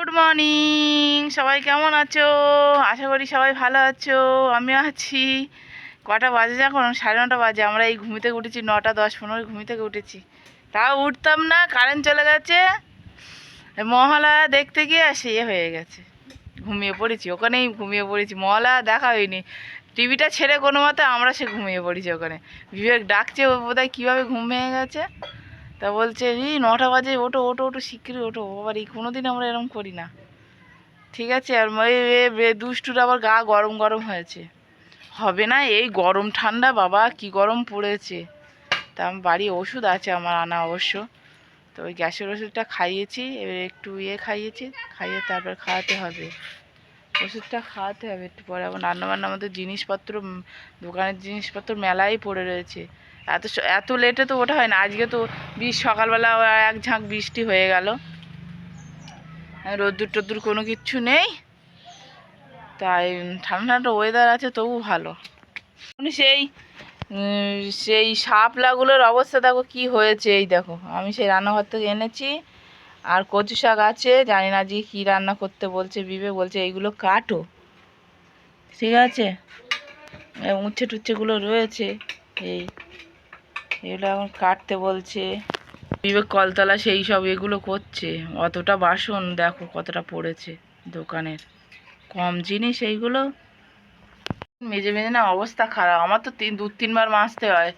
Good morning সবাই কেমন আছো? আশা করি সবাই ভালো আছো। আমি আছি। কটা বাজে যখন? সাড়ে নটা বাজে। আমরা এই ঘুমি থেকে উঠেছি, নটা দশ পনেরো ঘুমি থেকে উঠেছি। তাও উঠতাম না কারেন্ট চলে গেছে। মহালয়া দেখতে গিয়ে আর সে হয়ে গেছে। ঘুমিয়ে পড়েছি, ওখানেই ঘুমিয়ে পড়েছি। মহালয়া দেখা হয়নি। টিভিটা ছেড়ে কোনো মতে আমরা সে ঘুমিয়ে পড়েছি ওখানে। বিবেক ডাকছে বোধহয় কীভাবে ঘুম ভেঙে গেছে? তা বলছে, এই নটা বাজে ওটো ওটো ওটো শিগগিরই ওটো আবার এই কোনো দিন আমরা এরকম করি না। ঠিক আছে, আর ম- এ- এ- এ দুষ্টুর আবার গা গরম গরম হয়েছে। হবে না, এই গরম ঠান্ডা, বাবা, কি গরম পড়েছে। তা আমার বাড়ি ওষুধ আছে আমার আনা অবশ্য। তো ওই গ্যাসের ওষুধটা খাইয়েছি, এবার একটু ইয়ে খাইয়েছি, খাইয়ে তারপর খাওয়াতে হবে। ওষুধটা খাওয়াতে হবে একটু পরে। আবার রান্নাবান্না আমাদের জিনিসপত্র দোকানের জিনিসপত্র মেলাই পড়ে রয়েছে। এত এত লেটে তো ওঠা হয় না আজকে তো বীজ সকালবেলা এক ঝাঁক বৃষ্টি হয়ে গেল। রোদ্দুর টোদ্দুর কোনো কিচ্ছু নেই। তাই ঠান্ডা ঠান্ডা ওয়েদার আছে, তবু ভালো। সেই সেই শাপলাগুলোর অবস্থা দেখো কি হয়েছে। এই দেখো, আমি সেই রান্নাঘর থেকে এনেছি। আর কচু শাক আছে, জানি না যে কী রান্না করতে বলছে, বিবে বলছে এইগুলো কাটো। ঠিক আছে? উচ্ছে টুচ্ছেগুলো রয়েছে, এই, এগুলো এখন কাটতে বলছে। বিবেক কলতলা সেই সব এগুলো করছে, অতটা বাসন, দেখো কতটা পড়েছে দোকানের। কম জিনিস এইগুলো। মেজে মেজে না অবস্থা খারাপ, আমার তো তিন, দু, তিনবার মাজতে হয়।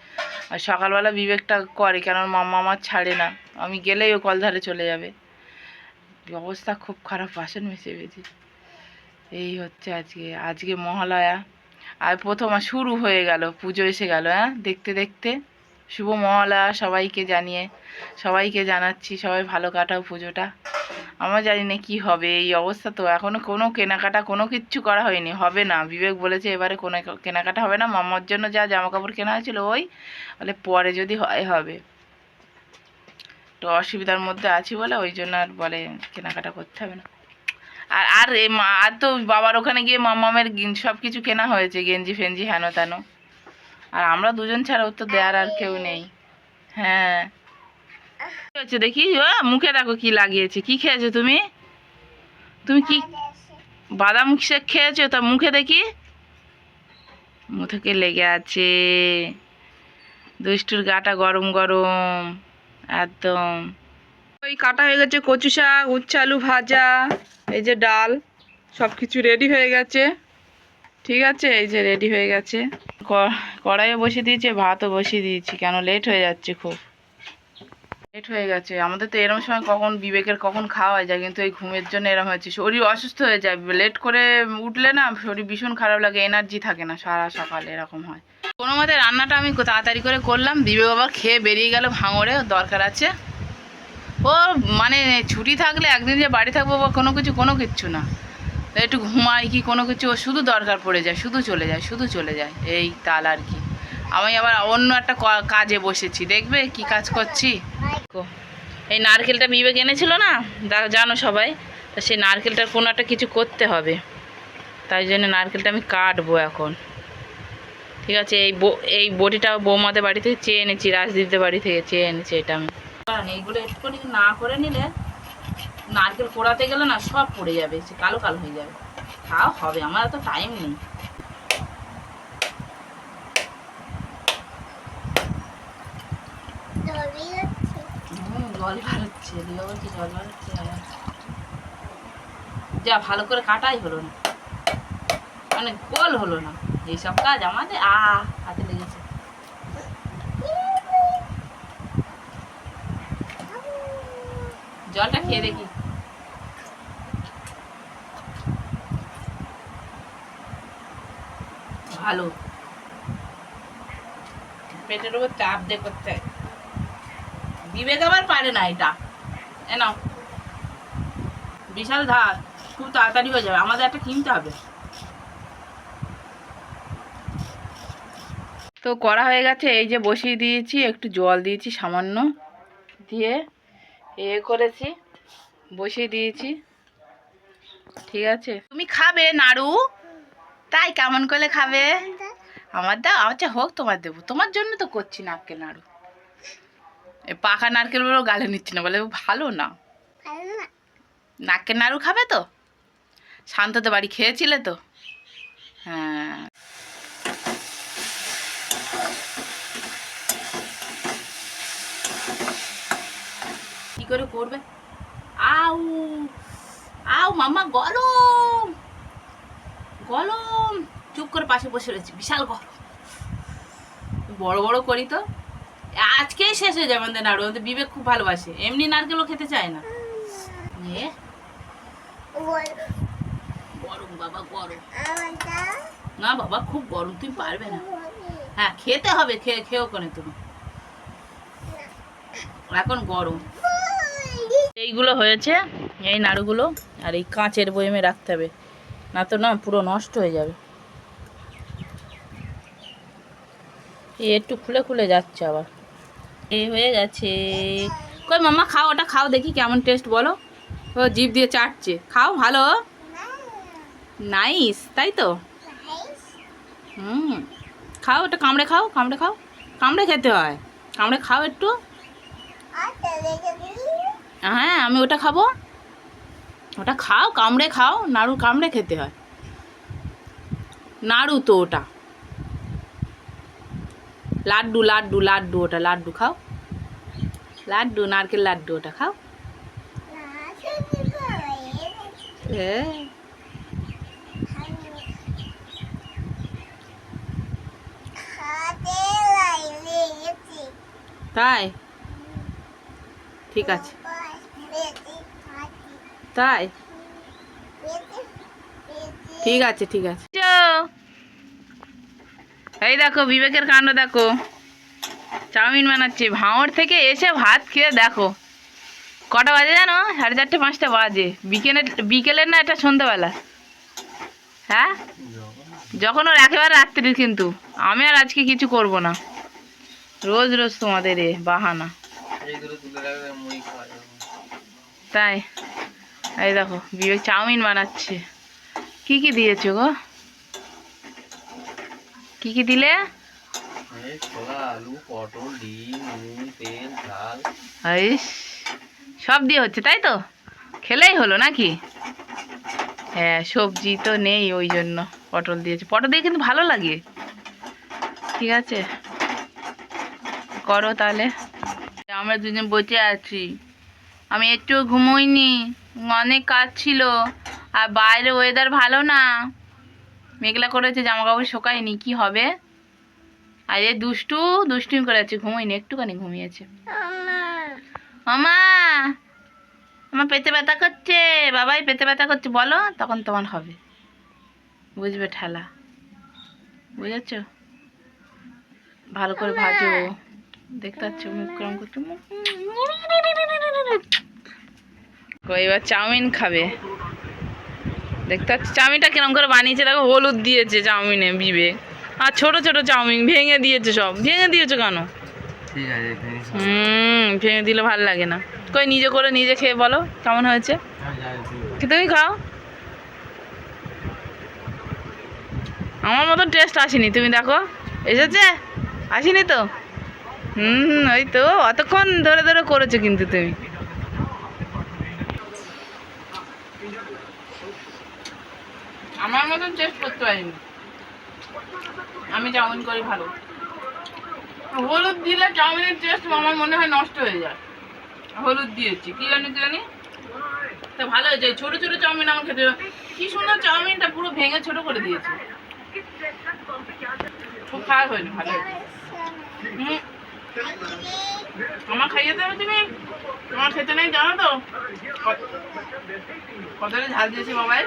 আর সকালবেলা বিবেকটা করে, কেন মাম্মা আমার ছাড়ে না। আমি গেলেই ও কলধারে চলে যাবে। অবস্থা খুব খারাপ, বাসন মেজে মেজে এই হচ্ছে আজকে আজকে মহালয়া। আর প্রথম শুরু হয়ে গেল, পুজো এসে গেল হ্যাঁ? দেখতে দেখতে। শুভ মহালয়া সবাইকে জানিয়ে, সবাইকে জানাচ্ছি, সবাই ভালো কাটাও পুজোটা। আমরা জানি না কী হবে, এই অবস্থা তো এখনও কোনো কেনাকাটা কোনো কিচ্ছু করা হয়নি, হবে না। বিবেক বলেছে এবারে কোনো কেনাকাটা হবে না। মামার জন্য যা জামা কাপড় কেনা হয়েছিল ওই, বলে পরে যদি হয়, হবে। তো অসুবিধার মধ্যে আছি বলে ওই জন্য আর বলে কেনাকাটা করতে হবে না। আর আর এ মা- আর তো বাবার ওখানে গিয়ে মামামের সব কিছু কেনা হয়েছে, গেঞ্জি ফেঞ্জি, হেন তেন। আর আমরা দুজন ছাড়া ওর তো দেয়ার আর কেউ নেই। হ্যাঁ। দেখি? ও মুখে দেখো কি লাগিয়েছে। কি খেয়েছো তুমি? তুমি কি বাদাম শেক খেয়েছো? তা মুখে দেখি। মুখ লেগে আছে। দুষ্টুর গাটা গরম গরম। একদম। ওই কাটা হয়ে গেছে কচু শাক উচ্ছে আলু ভাজা এই যে ডাল সব কিছু রেডি হয়ে গেছে। ঠিক আছে? এই যে রেডি হয়ে গেছে। কড়াইও বসিয়ে দিয়েছে ভাতও বসিয়ে দিয়েছি। কেন লেট হয়ে যাচ্ছে খুব। লেট হয়ে গেছে। আমাদের তো এরম সময় কখন বিবেকের কখন খাওয়া হয়ে যায়, কিন্তু এই ঘুমের জন্য এরম হয়েছে। শরীর অসুস্থ হয়ে যায়। লেট করে উঠলে না শরীর ভীষণ খারাপ লাগে এনার্জি থাকে না সারা সকাল এরকম হয়। কোনো মতে রান্নাটা আমি তাড়াতাড়ি করে করলাম। বিবেক আবার খেয়ে বেরিয়ে গেল ভাঙড়ে, দরকার আছে। ও মানে ছুটি থাকলে একদিন যে বাড়ি থাকব বা কোনো কিছু, কোনো কিচ্ছু না। একটু ঘুমাই কি কোনো কিছু, ও শুধু দরকার পড়ে যায়, শুধু চলে যায়, শুধু চলে যায়। এই তাল আর কি। আমি আবার অন্য একটা কাজে বসেছি। দেখবে কি কাজ করছি? দেখো, এই নারকেলটা বিবেক এনেছিল না? জানো সবাই? তা সেই নারকেলটার কোনো একটা কিছু করতে হবে। তাই জন্য নারকেলটা আমি কাটবো এখন। ঠিক আছে এই এই বটিটা বৌমাদের বাড়ি থেকে চেয়ে এনেছি রাজদীপদের বাড়ি থেকে চেয়ে এনেছি এটা আমি। এইগুলো একটুখানি না করে নিলে নারকেল পোড়াতে গেলে না সব পড়ে যাবে সে কালো কালো হয়ে যাবে। তাও হবে আমার তো টাইম নেই হুম জল বাড়াচ্ছে দিবা বলছি জল বাড়াচ্ছে যা ভালো করে কাটাই হলো না। মানে গোল হলো না। এইসব কাজ আমাদের আ, হাতে লেগেছে। জলটা খেয়ে দেখি। ভালো। পেটের উপর চাপ দিয়ে করতে হয়। বিবেক আবার পারে না এটা। এ নাও। বিশাল ধার খুব তাড়াতাড়ি হয়ে যাবে। আমাদের একটা কিনতে হবে। তো করা হয়ে গেছে এই যে বসিয়ে দিয়েছি একটু জল দিয়েছি সামান্য। দিয়ে এ করেছি বসিয়ে দিয়েছি। ঠিক আছে। তুমি খাবে নাড়ু? তাই কেমন করে খাবে? আমার দাও আচ্ছা হোক তোমার দেবো। তোমার জন্য তো করছি নারকেল নাড়ু। পাকা নারকেলগুলো গালে নিচ্ছি না বলে ভালো না। নাকের নাড়ু খাবে তো? শান্ততে বাড়ি খেয়েছিলে তো? হ্যাঁ। কি করে করবে? আউ আউ মামা গরম। গরম। চুপ করে পাশে বসে রয়েছে বিশাল গরম। বড় বড় করি তো। আজকেই শেষ হয়ে যাবে আমাদের নাড়ু, আমাদের বিবেক খুব ভালোবাসে। এমনি নারকেলও খেতে চায় না। গরম, বাবা, গরম। না, বাবা, খুব গরম, তুমি পারবে না। হ্যাঁ খেতে হবে, খেয়ে, খেয়েও কোনে তুমি। এখন গরম। এইগুলো হয়েছে, এই নাড়ুগুলো, আর এই কাঁচের বয়মে রাখতে হবে। না তো না, পুরো নষ্ট হয়ে যাবে। একটু খুলে খুলে যাচ্ছে আবার। এই হয়ে গেছে। কই মাম্মা, খাও ওটা, খাও দেখি কেমন টেস্ট বলো। ও, জিভ দিয়ে চাটছে। খাও, ভালো? নাইস তাই তো? হুম। খাও ওটা, কামড়ে খাও কামড়ে খাও। কামড়ে খেতে হয়। কামড়ে খাও একটু। হ্যাঁ আমি ওটা খাব। ওটা খাও, কামড়ে খাও, নাড়ু কামড়ে খেতে হয়। নাড়ু তো ওটা। লাড্ডু লাড্ডু লাড্ডু ওটা, লাড্ডু খাও। লাড্ডু, নারকেল লাড্ডু ওটা খাও। হ্যাঁ। তাই? ঠিক আছে। তাই? ঠিক আছে ঠিক আছে। এই দেখো, বিবেকের কাণ্ড দেখো। চাউমিন বানাচ্ছে। ভাঁড় থেকে এসে ভাত খেয়ে দেখো। কটা বাজে জানো? সাড়ে চারটে, পাঁচটা বাজে। বিকেলে, বিকেলের না এটা সন্ধ্যাবেলা। হ্যাঁ? যখন ওর একেবারে রাত্রির কিন্তু। আমি আর আজকে কিছু করব না। রোজ রোজ তোমাদের এ বাহানা। তাই। এই দেখো, বিবেক চাউমিন বানাচ্ছে। কি কি দিয়েছ গো? কি কি দিলে? এই আলু পটল ডিম নুন তেল ঝাল। সব দিয়ে হচ্ছে তাই তো? খেলেই হলো নাকি? হ্যাঁ সবজি তো নেই ওই জন্য পটল দিয়েছে। পটল দিয়ে কিন্তু ভালো লাগে। ঠিক আছে। করো তাহলে। আমরা দুজন বসে আছি। আমি একটু ঘুমোইনি। অনেক কাজ ছিল। আর বাইরে ওয়েদার ভালো না। মেঘলা করেছে জামা কাপড় শোকায়নি কি হবে আর এ দুষ্টু দুষ্টুমি করেছে ঘুমোইনি একটুখানি ঘুমিয়েছে মামা আমার পেটে ব্যথা করছে বাবাই পেটে ব্যথা করছে বলো তখন তোমার হবে বুঝবে ঠেলা বুঝেছ ভালো করে ভাজো দেখতে পাচ্ছ মুখ কেমন এবার চাউমিন খাবে দেখতে পাচ্ছ? চাউমিনটা কিরম করে বানিয়েছে? দেখো হলুদ দিয়েছে চাউমিনে বিবেক আর ছোট ছোট চাউমিন ভেঙে দিয়েছে সব। ভেঙে দিয়েছ কেন? ঠিক আছে হুম ভেঙে দিলে ভালো লাগে না। কই নিজে করে নিজে খেয়ে বলো কেমন হয়েছে? তুমি খাও? আমার মতন টেস্ট আসেনি। তুমি দেখো এসেছে? আসেনি তো? হুম হুম, ওই তো অতক্ষণ ধরে ধরে করেছ কিন্তু তুমি। আমার মতন টেস্ট করতে পারিনি। আমি চাউমিন করি ভালো। হলুদ দিলে চাউমিনের টেস্ট আমার মনে হয় নষ্ট হয়ে যায়। হলুদ দিয়েছি, কি জানি জানি তা ভালো হয়েছে ছোটো ছোটো চাউমিন আমার খেতে কি সুন্দর চাউমিনটা পুরো ভেঙে ছোট করে দিয়েছে। খুব খারাপ হয়নি, ভালো। আমার খাইয়ে দেবে তুমি? তোমার খেতে নেই জানো তো? কতটা ঝাল দিয়েছি বাবাই